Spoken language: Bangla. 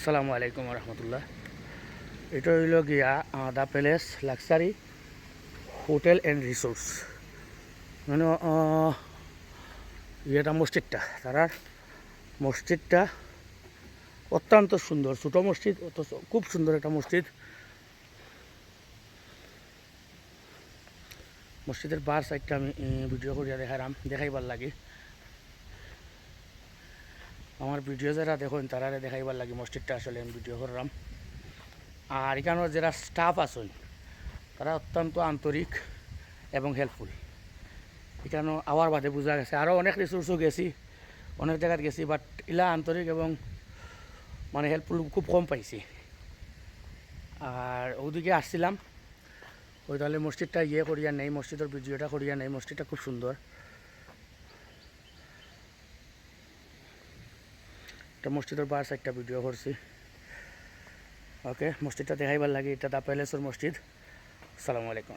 আসসালামু আলাইকুম রহমতুল্লাহ। এটা হইল গিয়া the palace, luxury, hotel and resorts. মানে ইয়েটা মসজিদটা, তারার মসজিদটা অত্যন্ত সুন্দর, ছোটো মসজিদ, অথচ খুব সুন্দর একটা মসজিদ। মসজিদের বার সাইডটা আমি ভিডিও করিয়া দেখারাম দেখাইবার লাগে। আমার ভিডিও যারা দেখুন, তারা দেখাইবার লাগে মসজিদটা আসলে আমি ভিডিও করলাম। আর এখানে যারা স্টাফ আছেন, তারা অত্যন্ত আন্তরিক এবং হেল্পফুল এখানে আওয়ার বাদে বোঝা গেছে আরও অনেক রিসোর্সও গেছি, অনেক জায়গায় গেছি বাট ইলা আন্তরিক এবং মানে হেল্পফুল খুব কম পাইছি। আর ওদিকে আসছিলাম, ওই তাহলে মসজিদটা ইয়ে করিয়া নেই, মসজিদের ভিডিওটা করিয়া নেই, মসজিদটা খুব সুন্দর। একটা মসজিদের বার একটা ভিডিও করছি। ওকে মসজিদটা দেখাইবার লাগে, এটা দা প্যালেসের মসজিদ। আসসালামু আলাইকুম।